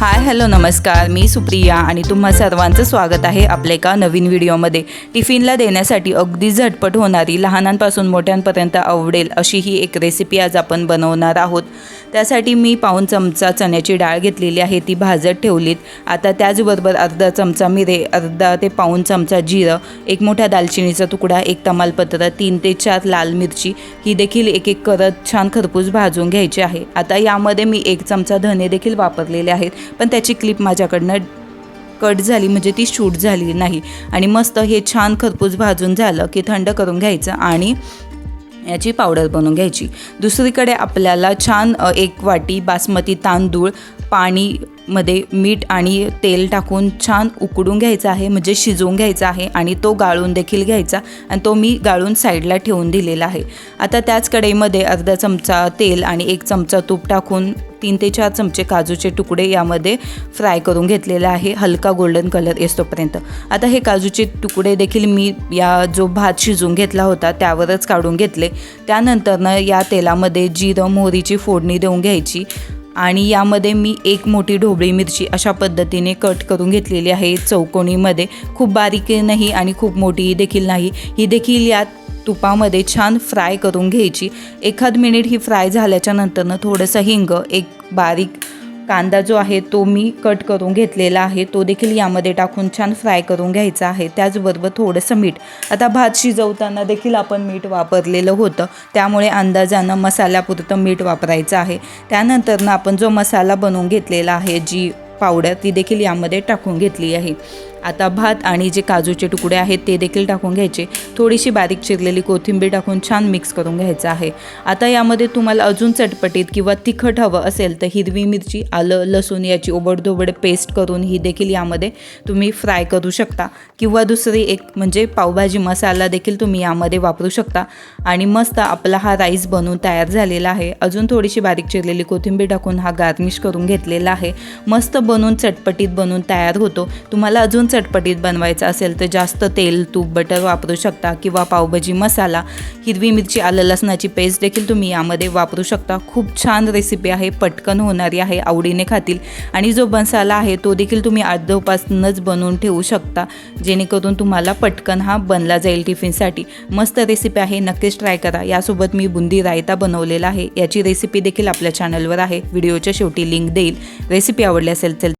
Hi hello नमस्कार. मी सुप्रिया आणि तुम्हा सर्वांचं स्वागत आहे आपल्या एका नवीन व्हिडिओमध्ये. टिफिनला देण्यासाठी अगदी झटपट होणारी लहानांपासून मोठ्यांपर्यंत आवडेल अशी ही एक रेसिपी आज आपण बनवणार आहोत. त्यासाठी मी पाऊन चमचा चण्याची डाळ घेतलेली आहे ती भाजत ठेवलीत. आता त्याचबरोबर अर्धा चमचा मिरे अर्धा ते पाऊन चमचा जिरं एक मोठ्या दालचिनीचा तुकडा एक तमालपत्र तीन ते चार लाल मिरची ही देखील एक एक करत छान खरपूस भाजून घ्यायची आहे. आता यामध्ये मी एक चमचा धने देखील वापरलेले आहेत. पण त्याची क्लिप माझ्याकडनं कट झाली म्हणजे ती शूट झाली नाही. आणि मस्त हे छान खरपूस भाजून झालं की थंड करून घ्यायचं आणि याची पावडर बनवून घ्यायची. दुसरीकडे आपल्याला छान एक वाटी बासमती तांदूळ पाणी मध्ये मीठ आणि तेल टाकून छान उकडून घ्यायचं आहे म्हणजे शिजवून घ्यायचा आहे आणि तो गाळून देखील घ्यायचा आणि तो मी गाळून साईडला ठेवून दिलेला आहे. आता त्याच कढईमध्ये अर्धा चमचा तेल आणि एक चमचा तूप टाकून तीन ते चार चमचे काजूचे तुकडे यामध्ये फ्राय करून घेतलेले आहे हलका गोल्डन कलर येतोपर्यंत. आता हे काजूचे तुकडे देखील मी या जो भात शिजवून घेतला होता त्यावरच काढून घेतले. त्यानंतरनं या तेलामध्ये जिरं मोहरीची फोडणी देऊन घ्यायची. आणि यामध्ये मी एक मोठी ढोबळी मिरची अशा पद्धतीने कट करून घेतलेली आहे. चौकोनीमध्ये खूप बारीक नाही आणि खूप मोठी देखील नाही. ही देखील यात तुपामध्ये छान फ्राय करून घ्यायची. एखाद मिनिट ही फ्राय झाल्याच्या नंतरनं थोडंसं हिंग एक बारीक कांदा जो आहे तो मी कट करून घेतलेला आहे. तो देखील यामध्ये टाकून छान फ्राय करून घ्यायचा आहे. त्याचबरोबर थोडंसं मीठ. आता भात शिजवताना देखील आपण मीठ वापरलेलं होतं. त्यामुळे अंदाजानं मसाल्यापुरतं मीठ वापरायचं आहे. त्यानंतरनं आपण जो मसाला बनवून घेतलेला आहे जी पावडर ती देखील यामध्ये टाकून घेतली आहे. आता भात आणि जे काजूचे तुकडे आहेत ते देखील टाकून घ्यायचे. थोडीशी बारीक चिरलेली कोथिंबीर टाकून छान मिक्स करून घ्यायचं आहे. आता यामध्ये तुम्हाला अजून चटपटीत किंवा तिखट हवं असेल तर हिरवी मिरची आलं लसूण याची ओबडधोबड पेस्ट करून ही देखील यामध्ये तुम्ही फ्राय करू शकता. किंवा दुसरी एक म्हणजे पावभाजी मसाला देखील तुम्ही यामध्ये वापरू शकता. आणि मस्त आपला हा राईस बनवून तयार झालेला आहे. अजून थोडीशी बारीक चिरलेली कोथिंबीर टाकून हा गार्निश करून घेतलेला आहे. मस्त बनवून चटपटीत बनवून तयार होतो. तुम्हाला अजून चटपटीत बनवायचा असेल तर जास्त तेल तूप बटर वापरू शकता किंवा पावभाजी मसाला. हिरवी मिरची आलं लसणाची पेस्ट देखील तुम्ही यामध्ये वापरू शकता. खूप छान रेसिपी आहे पटकन होणारी आहे आवडीने खातील. आणि जो मसाला आहे तो देखील तुम्ही अर्धपासूनच बनवून ठेवू शकता जेणेकरून तुम्हाला पटकन हा बनला जाईल टिफिनसाठी मस्त रेसिपी आहे नक्कीच ट्राय करा. यासोबत मी बुंदी रायता बनवलेला आहे. याची रेसिपी देखील आपल्या चॅनलवर आहे. व्हिडिओच्या शेवटी लिंक देईल. रेसिपी आवडली असेल तर